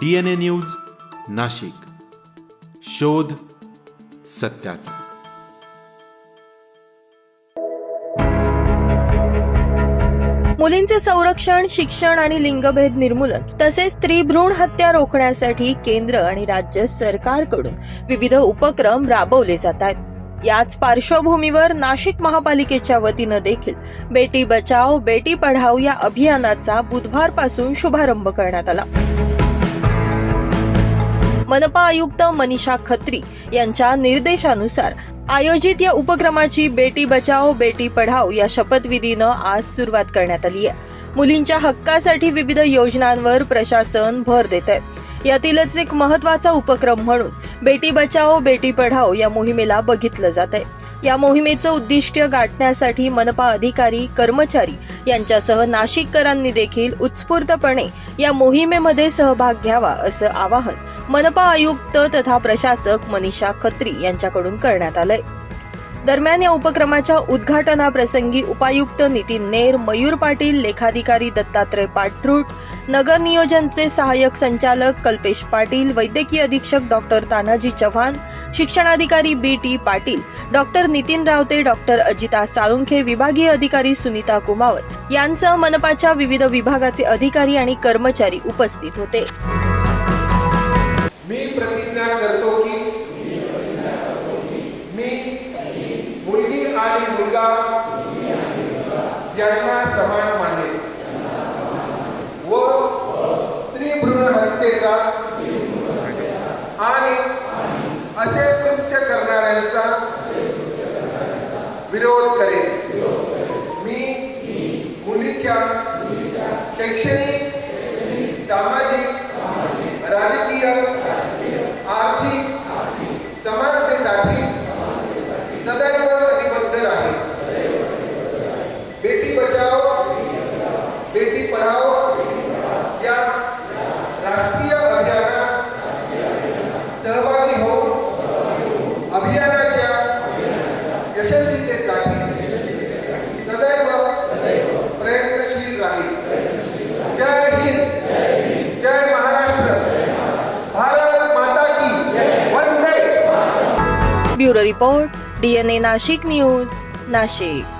D N A news Nashik. शोध सत्याचा. मुलींचे संरक्षण शिक्षण आणि लिंगभेद निर्मूलन तसेच स्त्री भ्रूण हत्या रोखण्यासाठी केंद्र आणि राज्य सरकारकडून विविध उपक्रम राबवले जात आहेत. याच पार्श्वभूमीवर नाशिक महापालिकेच्या वतीनं देखील बेटी बचाओ बेटी पढाओ या अभियानाचा बुधवारपासून शुभारंभ करण्यात आला. मनपा आयुक्त मनीषा खत्री यांच्या निर्देशानुसार आयोजित या उपक्रमाची बेटी बचाओ बेटी पढाओ या शपथविधीनं आज सुरुवात करण्यात आली आहे. मुलींच्या हक्कासाठी विविध योजनांवर प्रशासन भर देत आहे यातीलच एक महत्त्वाचा उपक्रम म्हणून बेटी बचाओ बेटी पढाओ या मोहिमेला बघितलं जात आहे या मोहिमेचं उद्दिष्ट गाठण्यासाठी मनपा अधिकारी कर्मचारी यांच्यासह नाशिककरांनी देखील उत्स्फूर्तपणे या मोहिमेमध्ये सहभाग घ्यावा असं आवाहन मनपा आयुक्त तथा प्रशासक मनीषा खत्री यांच्याकडून करण्यात आलंय. दरम्यान या उपक्रमाच्या उद्घाटनाप्रसंगी उपायुक्त नितीन नेर मयूर पाटील लेखाधिकारी दत्तात्रय पाटथ्रूट नगर नियोजनचे सहाय्यक संचालक कल्पेश पाटील वैद्यकीय अधीक्षक डॉक्टर तानाजी चव्हाण शिक्षणाधिकारी B T Patil doctor Nitin Raote doctor Ajita Salunkhe विभागीय अधिकारी सुनीता कुमावत. यांसह मनपाच्या विविध विभागाचे अधिकारी आणि कर्मचारी उपस्थित होते मी प्रतिज्ञा करतो की मी मुलगी आणि यांना समान मानले व त्रिभ्रूण हत्येचा आणि असे कृत्य करणाऱ्यांचा विरोध करेल. मी मुलीच्या शैक्षणिक सामाजिक राजकीय आर्थिक समानतेसाठी सदैव निबद्ध राहील बेटी बचाओ बेटी पढाओ या राष्ट्रीय अभियानात सहभागी होऊन अभियानाच्या यशस्वीतेसाठी सदैव प्रयत्नशील राहील जय हिंद जय महाराष्ट्र भारत माता की Vande bureau report DNA Nashik news Nashik.